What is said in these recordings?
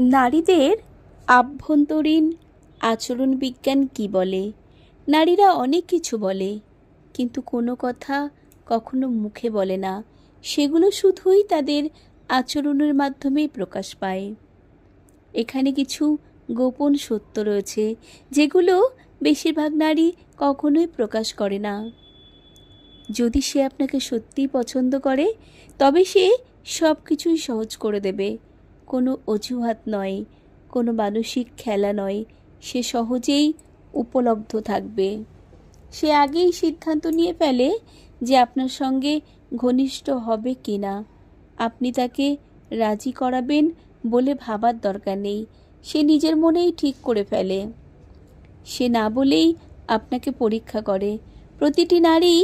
নারীদের আভ্যন্তরীণ আচরণ বিজ্ঞান কি বলে? নারীরা অনেক কিছু বলে, কিন্তু কোনো কথা কখনো মুখে বলে না। সেগুলো শুধুই তাদের আচরণের মাধ্যমেই প্রকাশ পায়। এখানে কিছু গোপন সত্য রয়েছে, যেগুলো বেশিরভাগ নারী কখনোই প্রকাশ করে না। যদি সে আপনাকে সত্যিই পছন্দ করে, তবে সে সব কিছুই সহজ করে দেবে। কোনো অজুহাত নয়, কোনো মানসিক খেলা নয়, সে সহজেই উপলব্ধ থাকবে। সে আগেই সিদ্ধান্ত নিয়ে ফেলে যে আপনার সঙ্গে ঘনিষ্ঠ হবে কি না আপনি তাকে রাজি করাবেন বলে ভাবার দরকার নেই, সে নিজের মনেই ঠিক করে ফেলে। সে না বলেই আপনাকে পরীক্ষা করে। প্রতিটি নারী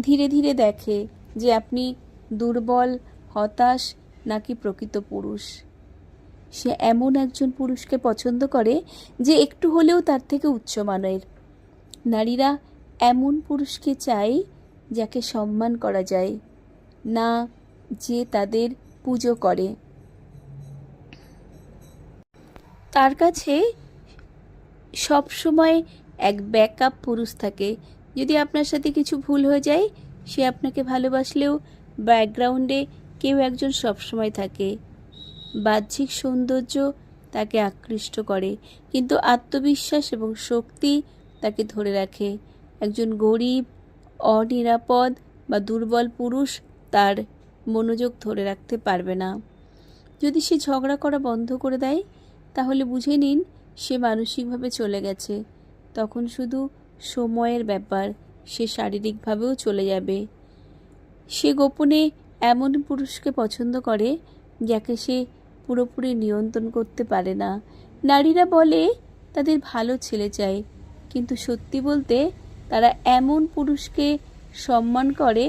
ধীরে ধীরে দেখে যে আপনি দুর্বল, হতাশ নাকি প্রকৃত পুরুষ। সে এমন একজন পুরুষকে পছন্দ করে যে একটু হলেও তার থেকে উচ্চমানের নারীরা এমন পুরুষকে চায় যাকে সম্মান করা যায়, না যে তাদের পুজো করে। তার কাছে সব সময় এক ব্যাকআপ পুরুষ থাকে। যদি আপনার সাথে কিছু ভুল হয়ে যায়, সে আপনাকে ভালোবাসলেও ব্যাকগ্রাউন্ডে কেউ একজন সবসময় থাকে। বাহ্যিক সৌন্দর্য তাকে আকৃষ্ট করে, কিন্তু আত্মবিশ্বাস এবং শক্তি তাকে ধরে রাখে। একজন গরিব, অনিরাপদ বা দুর্বল পুরুষ তার মনোযোগ ধরে রাখতে পারবে না। যদি সে ঝগড়া করা বন্ধ করে দেয়, তাহলে বুঝে নিন সে মানসিকভাবে চলে গেছে। তখন শুধু সময়ের ব্যাপার, সে শারীরিকভাবেও চলে যাবে। সে গোপনে এমন পুরুষকে পছন্দ করে, যাকে সে পুরোপুরি নিয়ন্ত্রণ করতে পারে না। নারীরা বলে, তাদের ভালো ছেলে চায় কিন্তু সত্যি বলতে, তারা এমন পুরুষকে সম্মান করে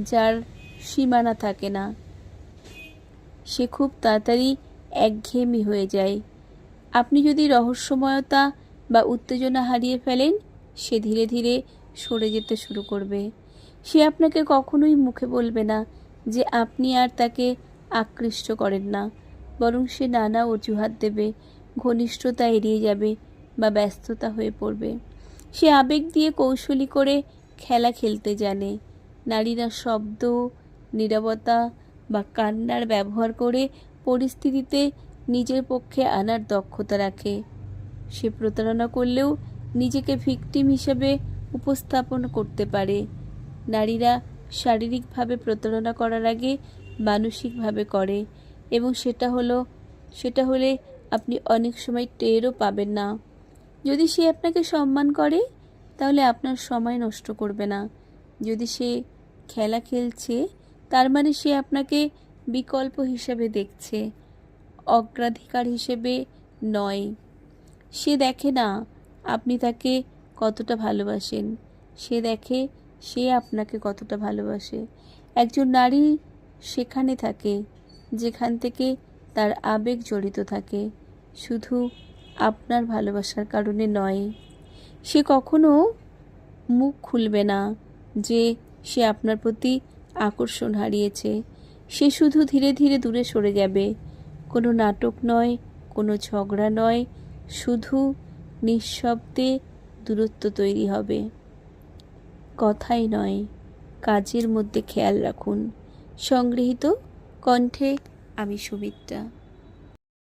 যার সীমানা থাকে না। সে খুব তাড়াতাড়ি একঘেয়েমি হয়ে যায়। আপনি যদি রহস্যময়তা বা উত্তেজনা হারিয়ে ফেলেন, সে ধীরে ধীরে সরে যেতে শুরু করবে। সে আপনাকে কখনোই মুখে বলবে না যে আপনি আর তাকে আকৃষ্ট করেন না। বরং সে নানা অজুহাত দেবে, ঘনিষ্ঠতা এড়িয়ে যাবে বা ব্যস্ততা হয়ে পড়বে। সে আবেগ দিয়ে কৌশলী করে খেলা খেলতে জানে। নারীরা শব্দ, নীরবতা বা কান্নার ব্যবহার করে পরিস্থিতিতে নিজের পক্ষে আনার দক্ষতা রাখে। সে প্রতারণা করলেও নিজেকে ভিকটিম হিসেবে উপস্থাপন করতে পারে। নারীরা শারীরিকভাবে প্রতারণা করার আগে মানসিকভাবে করে। এবং সেটা হলো, সেটা হলে আপনি অনেক সময় টেরও পাবেন না। যদি সে আপনাকে সম্মান করে, তাহলে আপনার সময় নষ্ট করবে না। যদি সে খেলা খেলছে, তার মানে সে আপনাকে বিকল্প হিসেবে দেখছে, অগ্রাধিকার হিসেবে নয়। সে দেখে না আপনি তাকে কতটা ভালোবাসেন। সে দেখে সে আপনাকে কতটা ভালোবাসে। একজন নারী সেখানে থাকে। যেখান থেকে তার আবেগ জড়িত থাকে, শুধু আপনার ভালোবাসার কারণে নয়। সে কখনো মুখ খুলবে না যে সে আপনার প্রতি আকর্ষণ হারিয়েছে। সে শুধু ধীরে ধীরে দূরে সরে যাবে। কোনো নাটক নয়, কোনো ঝগড়া নয়, শুধু নিঃশব্দে দূরত্ব তৈরি হবে। কথাই নয়, কাজের মধ্যে খেয়াল রাখুন। সংগৃহীত কণ্ঠে আমি সুমিত্রা